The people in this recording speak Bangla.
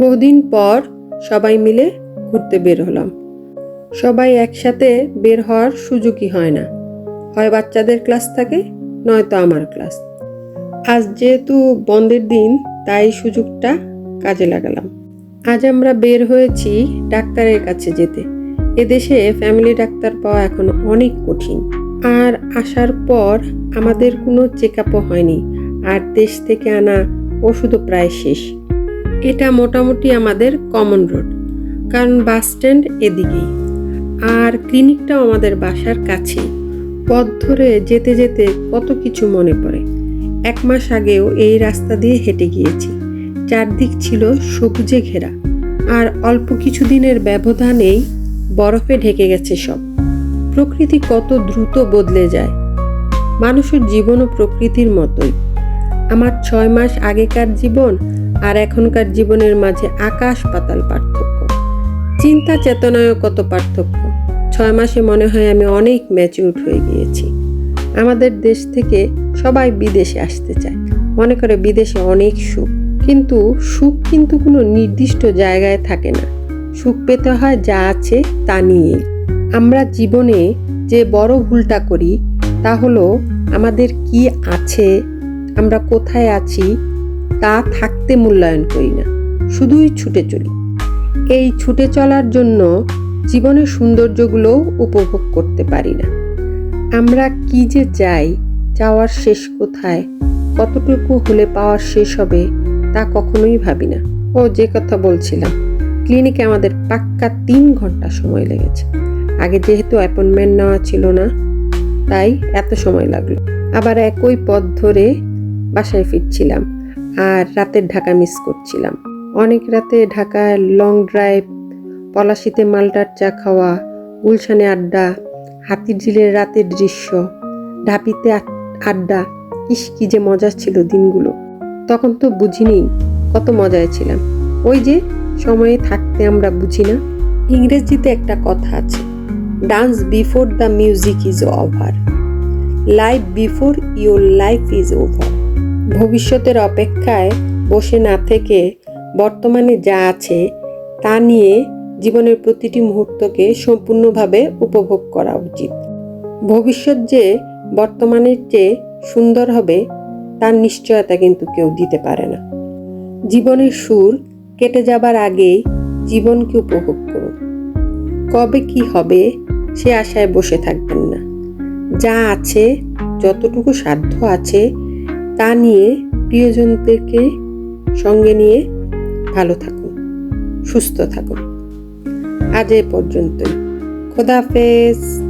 বহুদিন পর সবাই মিলে ঘুরতে বের হলাম। সবাই একসাথে বের হওয়ার সুযোগই হয় না। হয় বাচ্চাদের ক্লাস থাকে, নয়তো আমার ক্লাস। আজ যেহেতু বন্ধের দিন, তাই সুযোগটা কাজে লাগালাম। আজ আমরা বের হয়েছি ডাক্তারের কাছে যেতে। এদেশে ফ্যামিলি ডাক্তার পাওয়া এখন অনেক কঠিন। আর আসার পর আমাদের কোনো চেক আপও হয়নি। আর দেশ থেকে আনা ওষুধও প্রায় শেষ। এটা মোটামুটি আমাদের কমন রোড কারণ বাস স্ট্যান্ড এদিকেই। আর ক্লিনিকটাও আমাদের বাসার কাছেই। পথ ধরে যেতে যেতে কত কিছু মনে পড়ে। এক মাস আগেও এই রাস্তা দিয়ে হেঁটে গিয়েছি। চারদিক ছিল সবুজে ঘেরা। আর অল্প কিছু দিনের ব্যবধানেই বরফে ঢেকে গেছে সব। প্রকৃতি কত দ্রুত বদলে যায়। মানুষের জীবনও প্রকৃতির মতোই। আমার ছয় মাস আগেকার জীবন আর এখনকার জীবনের মাঝে আকাশ পাতাল পার্থক্য। চিন্তা চেতনায়ও কত পার্থক্য। ছয় মাসে মনে হয় আমি অনেক ম্যাচিউর হয়ে গিয়েছি। আমাদের দেশ থেকে সবাই বিদেশে আসতে চায়। মনে করে বিদেশে অনেক সুখ। কিন্তু সুখ কিন্তু কোনো নির্দিষ্ট জায়গায় থাকে না। সুখ পেতে হয় যা আছে তা নিয়ে আমরা জীবনে যে বড় ভুলটা করি, তা হলো আমাদের কি আছে আমরা কোথায় আছি তা থাকতে মূল্যায়ন করি না, শুধুই ছুটে চলি। এই ছুটে চলার জন্য জীবনের সৌন্দর্যগুলোও উপভোগ করতে পারি না। আমরা কি যে চাই চাওয়ার শেষ কোথায়, কতটুকু হলে পাওয়ার শেষ হবে, তা কখনোই ভাবি না। ও, যে কথা বলছিলাম, ক্লিনিকে আমাদের পাক্কা তিন ঘণ্টা সময় লেগেছে। আগে যেহেতু অ্যাপয়েন্টমেন্ট নেওয়া ছিল না, তাই এত সময় লাগল। আবার একই পথ ধরে বাসায় ফিরছিলাম আর রাতের ঢাকা মিস করছিলাম। অনেক রাতে ঢাকায় লং ড্রাইভ পলাশিতে মালটার চা খাওয়া, গুলশানে আড্ডা হাতির ঝিলের রাতের দৃশ্য, ঢাপিতে আড্ডা, ইস কি যে মজা ছিল দিনগুলো। তখন তো বুঝিনি কত মজায় ছিলাম। ওই যে সময়ে থাকতে আমরা বুঝি না। ইংরেজিতে একটা কথা আছে dance before the music is over life before your life is over ভবিষ্যতের অপেক্ষায় বসে না থেকে বর্তমানে যা আছে তা নিয়ে জীবনের প্রতিটি মুহূর্তকে সম্পূর্ণভাবে উপভোগ করা উচিত। ভবিষ্যৎ যে বর্তমানের চেয়ে সুন্দর হবে, তার নিশ্চয়তা কিন্তু কেউ দিতে পারে না। জীবনের সুর কেটে যাবার আগেই জীবনকে উপভোগ করুন। কবে কি হবে সে আশায় বসে থাকবেন না। যা আছে, যতটুকু সাধ্য আছে তা নিয়ে প্রিয়জনদেরকে সঙ্গে নিয়ে ভালো থাকুন সুস্থ থাকুন। আজ এ পর্যন্তই। খোদাফেজ